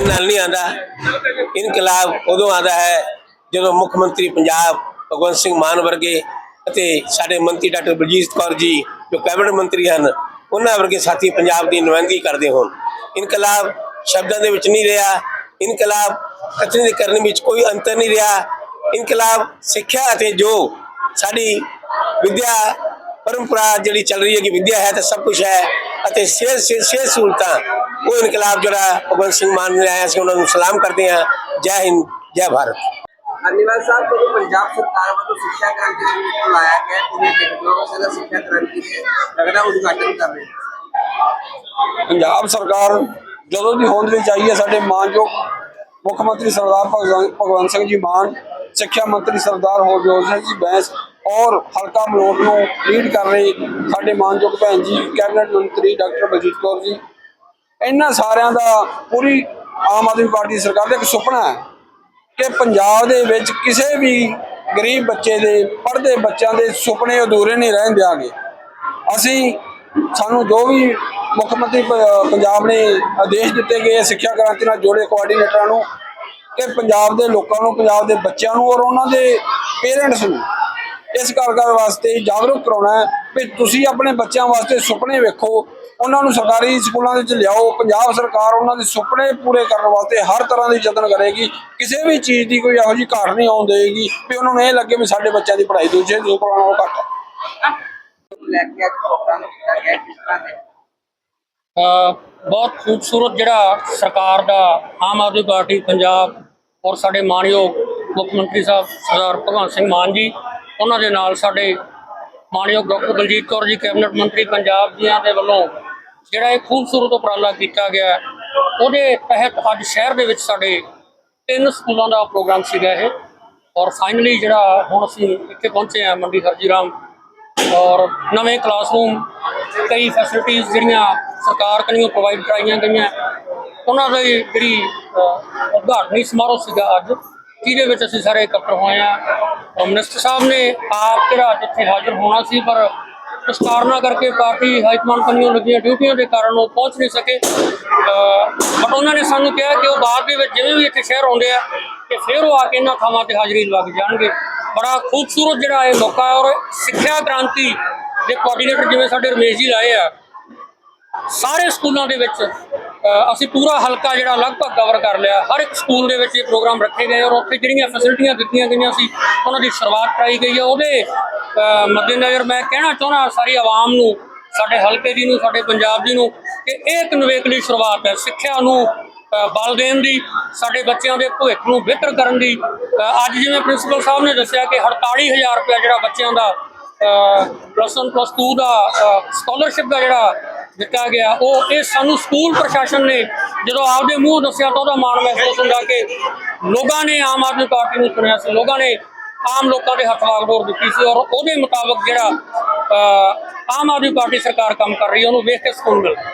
ਕਹਿਣ ਨਾਲ ਨਹੀਂ ਆਂਦਾ ਇਨਕਲਾਬ ਉਦੋਂ ਆਂਦਾ ਹੈ ਜਦੋਂ ਮੁੱਖ ਮੰਤਰੀ ਪੰਜਾਬ ਭਗਵੰਤ ਸਿੰਘ ਮਾਨ ਵਰਗੇ ਅਤੇ ਸਾਡੇ ਮੰਤਰੀ ਡਾਕਟਰ ਬਲਜੀਤ ਕੌਰ ਜੀ, ਜੋ ਕੈਬਨਿਟ ਮੰਤਰੀ ਹਨ, ਉਹਨਾਂ ਵਰਗੇ ਸਾਥੀ ਪੰਜਾਬ ਦੀ ਨੁਮਾਇੰਦਗੀ ਕਰਦੇ ਹੋਣ। ਇਨਕਲਾਬ ਸ਼ਬਦਾਂ ਦੇ ਵਿੱਚ ਨਹੀਂ ਰਿਹਾ। ਇਨਕਲਾਬ ਕਥਨੀ ਦੇ ਕਰਨ ਵਿੱਚ ਕੋਈ ਅੰਤਰ ਨਹੀਂ ਰਿਹਾ। ਇਨਕਲਾਬ ਸਿੱਖਿਆ ਅਤੇ ਜੋ ਸਾਡੀ ਵਿਦਿਆ ਪਰੰਪਰਾ ਜਿਹੜੀ ਚੱਲ ਰਹੀ ਹੈ ਕਿ ਵਿਦਿਆ ਹੈ ਤਾਂ ਸਭ ਕੁਝ ਹੈ। ਅਤੇ ਸਿਹਤ ਸਿਹਤ ਸਿਹਤ ਸਹੂਲਤਾਂ ਉਹ ਇਨਕਲਾਬ ਜਿਹੜਾ ਭਗਵੰਤ ਸਿੰਘ ਮਾਨ ਨੇ ਆਇਆ ਸੀ ਉਹਨਾਂ ਨੂੰ ਸਲਾਮ ਕਰਦੇ ਹਾਂ ਜੈ ਹਿੰਦ ਜੈ ਭਾਰਤ ਅਨਿਵਾਲ ਸਾਹਿਬ ਜਦੋਂ ਪੰਜਾਬ ਸਰਕਾਰ ਵੱਲੋਂ ਸਿੱਖਿਆ ਕ੍ਰਾਂਤੀ ਦੇ ਵਿੱਚ ਲਾਇਆ ਗਿਆ ਹੋ ਕਿ ਇਹਦਾ ਸਿੱਖਿਆ ਕ੍ਰਾਂਤੀ ਦੇ ਲੱਗਦਾ ਉਦਘਾਟਨ ਕਰ ਰਹੇ। ਪੰਜਾਬ ਸਰਕਾਰ ਜਦੋਂ ਦੀ ਹੋਂਦ ਵਿੱਚ ਆਈ ਹੈ ਸਾਡੇ ਮਾਨਯੋਗ ਮੁੱਖ ਮੰਤਰੀ ਸਰਦਾਰ ਭਗਵੰ- ਭਗਵੰਤ ਸਿੰਘ ਜੀ ਮਾਨ ਸਿੱਖਿਆ ਮੰਤਰੀ ਸਰਦਾਰ ਹਰਜੋਤ ਸਿੰਘ ਜੀ ਬੈਂਸ ਔਰ ਹਲਕਾ ਮਲੋਟ ਨੂੰ ਲੀਡ ਕਰ ਰਹੇ। ਸਾਡੇ ਮਾਨਯੋਗ ਭੈਣ ਜੀ, ਕੈਬਨਿਟ ਮੰਤਰੀ ਡਾਕਟਰ ਬਲਜੀਤ ਕੌਰ ਜੀ। ਇਹਨਾਂ ਸਾਰਿਆਂ ਦਾ ਪੂਰੀ ਆਮ ਆਦਮੀ ਪਾਰਟੀ ਸਰਕਾਰ ਦਾ ਇੱਕ ਸੁਪਨਾ ਹੈ ਕਿ ਪੰਜਾਬ ਦੇ ਵਿੱਚ ਕਿਸੇ ਵੀ ਗਰੀਬ ਬੱਚੇ ਦੇ, ਪੜ੍ਹਦੇ ਬੱਚਿਆਂ ਦੇ ਸੁਪਨੇ ਅਧੂਰੇ ਨਹੀਂ ਰਹਿਣ ਦਿਆਂਗੇ। ਅਸੀਂ, ਸਾਨੂੰ ਜੋ ਵੀ ਮੁੱਖ ਮੰਤਰੀ ਪੰਜਾਬ ਨੇ ਆਦੇਸ਼ ਦਿੱਤੇ ਗਏ ਸਿੱਖਿਆ ਕ੍ਰਾਂਤੀ ਨਾਲ ਜੋੜੇ ਕੋਆਰਡੀਨੇਟਰਾਂ ਨੂੰ, ਕਿ ਪੰਜਾਬ ਦੇ ਲੋਕਾਂ ਨੂੰ, ਪੰਜਾਬ ਦੇ ਬੱਚਿਆਂ ਨੂੰ ਔਰ ਉਹਨਾਂ ਦੇ ਪੇਰੈਂਟਸ ਨੂੰ ਇਸ ਘਰ ਘਰ ਵਾਸਤੇ ਜਾਗਰੂਕ ਕਰਾਉਣਾ ਹੈ ਵੀ ਤੁਸੀਂ ਆਪਣੇ ਬੱਚਿਆਂ ਵਾਸਤੇ ਸੁਪਨੇ ਵੇਖੋ ਉਹਨਾਂ ਨੂੰ ਸਰਕਾਰੀ ਸਕੂਲਾਂ ਦੇ ਵਿੱਚ ਲਿਆਓ ਪੰਜਾਬ ਸਰਕਾਰ ਉਹਨਾਂ ਦੇ ਸੁਪਨੇ ਪੂਰੇ ਕਰਨ ਵਾਸਤੇ ਹਰ ਤਰ੍ਹਾਂ ਦੀ ਯਤਨ ਕਰੇਗੀ ਕਿਸੇ ਵੀ ਚੀਜ਼ ਦੀ ਕੋਈ ਇਹੋ ਜਿਹੀ ਘਾਟ ਨਹੀਂ ਆਉਣ ਦੇਗੀ ਵੀ ਉਹਨਾਂ ਨੂੰ ਇਹ ਲੱਗੇ ਵੀ ਸਾਡੇ ਬੱਚਿਆਂ ਦੀ ਪੜ੍ਹਾਈ ਦੂਜੇ ਦੇ ਨਾਲੋਂ ਘੱਟ ਹੈ। ਲੈ ਕੇ ਅੱਜ ਪ੍ਰੋਗਰਾਮ ਕੀਤਾ ਗਿਆ ਕਿਸ ਤਰ੍ਹਾਂ ਦੇ ਬਹੁਤ ਖੂਬਸੂਰਤ ਜਿਹੜਾ ਸਰਕਾਰ ਦਾ ਆਮ ਆਦਮੀ ਪਾਰਟੀ ਪੰਜਾਬ ਔਰ ਸਾਡੇ ਮਾਨਯੋਗ ਮੁੱਖ ਮੰਤਰੀ ਸਾਹਿਬ ਸਰਦਾਰ ਭਗਵੰਤ ਸਿੰਘ ਮਾਨ ਜੀ ਉਹਨਾਂ ਦੇ ਨਾਲ ਸਾਡੇ ਮਾਨਯੋਗ ਡਾਕਟਰ ਬਲਜੀਤ ਕੌਰ ਜੀ, ਕੈਬਨਿਟ ਮੰਤਰੀ ਪੰਜਾਬ ਜੀਆਂ ਦੇ ਵੱਲੋਂ ਜਿਹੜਾ ਇਹ ਖੂਬਸੂਰਤ ਉਪਰਾਲਾ ਕੀਤਾ ਗਿਆ ਉਹਦੇ ਤਹਿਤ ਅੱਜ ਸ਼ਹਿਰ ਦੇ ਵਿੱਚ ਸਾਡੇ ਤਿੰਨ ਸਕੂਲਾਂ ਦਾ ਪ੍ਰੋਗਰਾਮ ਸੀਗਾ ਇਹ। ਔਰ ਫਾਈਨਲੀ ਜਿਹੜਾ ਹੁਣ ਅਸੀਂ ਇੱਥੇ ਪਹੁੰਚੇ ਹਾਂ ਮੰਡੀ ਹਰਜੀ ਰਾਮ ਔਰ ਨਵੇਂ ਕਲਾਸਰੂਮ ਕਈ ਫੈਸਿਲਿਟੀਆਂ ਜਿਹੜੀਆਂ ਸਰਕਾਰ ਕਨੀਓ ਪ੍ਰੋਵਾਈਡ ਕਰਾਈਆਂ ਗਈਆਂ। ਉਹਨਾਂ ਦੀ ਜਿਹੜੀ ਉਦਘਾਟਨੀ ਸਮਾਰੋਹ ਸੀਗਾ ਅੱਜ। ਜਿਹਦੇ ਵਿੱਚ ਅਸੀਂ ਸਾਰੇ ਇਕੱਤਰ ਹੋਏ ਆ ਮਿਨਿਸਟਰ ਸਾਹਿਬ ਨੇ ਆਪ ਜਿਹੜਾ ਅੱਜ ਇੱਥੇ ਹਾਜ਼ਰ ਹੋਣਾ ਸੀ, ਪਰ ਕੁਝ ਕਾਰਨਾਂ ਕਰਕੇ ਪਾਰਟੀ ਹਾਈਕਮਾਂਡ ਕਨੀਓ ਲੱਗੀਆਂ, ਡਿਊਟੀਆਂ ਦੇ ਕਾਰਨ ਉਹ ਪਹੁੰਚ ਨਹੀਂ ਸਕੇ। ਬਟ ਉਹਨਾਂ ਨੇ ਸਾਨੂੰ ਕਿਹਾ ਕਿ ਉਹ ਬਾਅਦ ਦੇ ਵਿੱਚ ਜਿਵੇਂ ਵੀ ਇੱਥੇ ਸ਼ਹਿਰ ਆਉਂਦੇ ਆ ਕਿ ਫਿਰ ਉਹ ਆ ਕੇ ਇਹਨਾਂ ਥਾਵਾਂ ਤੇ ਹਾਜ਼ਰੀ ਲਵਾ ਕੇ ਜਾਣਗੇ। ਬੜਾ ਖੂਬਸੂਰਤ ਜਿਹੜਾ ਇਹ ਮੌਕਾ ਹੈ ਔਰ ਸਿੱਖਿਆ ਕ੍ਰਾਂਤੀ ਦੇ ਕੋਆਰਡੀਨੇਟਰ ਜਿਵੇਂ ਸਾਡੇ ਰਮੇਸ਼ ਜੀ ਲਾਏ ਆ, ਸਾਰੇ ਸਕੂਲਾਂ ਦੇ ਵਿੱਚ ਅਸੀਂ ਪੂਰਾ ਹਲਕਾ ਜਿਹੜਾ ਲਗਭਗ ਕਵਰ ਕਰ ਲਿਆ। ਹਰ ਇੱਕ ਸਕੂਲ ਦੇ ਵਿੱਚ ਇਹ ਪ੍ਰੋਗਰਾਮ ਰੱਖੇ ਗਏ ਔਰ ਉੱਥੇ ਜਿਹੜੀਆਂ ਫੈਸਿਲਿਟੀਆਂ ਦਿੱਤੀਆਂ ਗਈਆਂ ਸੀ, ਉਹਨਾਂ ਦੀ ਸ਼ੁਰੂਆਤ ਕਰਾਈ ਗਈ ਹੈ। ਉਹਦੇ ਮੱਦੇਨਜ਼ਰ ਮੈਂ ਕਹਿਣਾ ਚਾਹੁੰਦਾ ਸਾਰੀ ਆਵਾਮ ਨੂੰ, ਸਾਡੇ ਹਲਕੇ ਦੀ ਨੂੰ, ਸਾਡੇ ਪੰਜਾਬ ਦੀ ਨੂੰ ਕਿ ਇਹ ਇੱਕ ਨਿਵੇਕਲੀ ਸ਼ੁਰੂਆਤ ਹੈ ਸਿੱਖਿਆ ਨੂੰ ਬਲ ਦੇਣ ਦੀ, ਸਾਡੇ ਬੱਚਿਆਂ ਦੇ ਭਵਿੱਖ ਨੂੰ ਬਿਹਤਰ ਕਰਨ ਦੀ। ਅੱਜ ਜਿਵੇਂ ਪ੍ਰਿੰਸੀਪਲ ਸਾਹਿਬ ਨੇ ਦੱਸਿਆ ਕਿ 48000 ਰੁਪਏ ਜਿਹੜਾ ਬੱਚਿਆਂ ਦਾ ਪਲੱਸ 1 ਪਲੱਸ 2 ਦਾ ਸਕਾਲਰਸ਼ਿਪ ਦਾ ਜਿਹੜਾ ਦਿੱਤਾ ਗਿਆ। ਉਹ ਇਹ ਸਾਨੂੰ ਸਕੂਲ ਪ੍ਰਸ਼ਾਸਨ ਨੇ ਜਦੋਂ ਆਪਦੇ ਮੂੰਹ ਦੱਸਿਆ ਤਾਂ ਉਹਦਾ ਮਾਣ ਮਹਿਸੂਸ ਹੁੰਦਾ ਕਿ ਲੋਕਾਂ ਨੇ ਆਮ ਆਦਮੀ ਪਾਰਟੀ ਨੂੰ ਚੁਣਿਆ ਸੀ। ਲੋਕਾਂ ਨੇ ਆਮ ਲੋਕਾਂ ਦੇ ਹੱਥ ਵਾਗਡੋਰ ਦਿੱਤੀ ਸੀ ਔਰ ਉਹਦੇ ਮੁਤਾਬਕ ਜਿਹੜਾ ਆਮ ਆਦਮੀ ਪਾਰਟੀ ਸਰਕਾਰ ਕੰਮ ਕਰ ਰਹੀ ਹੈ, ਉਹਨੂੰ ਵੇਖ ਕੇ ਸਕੂਨ ਮਿਲਦਾ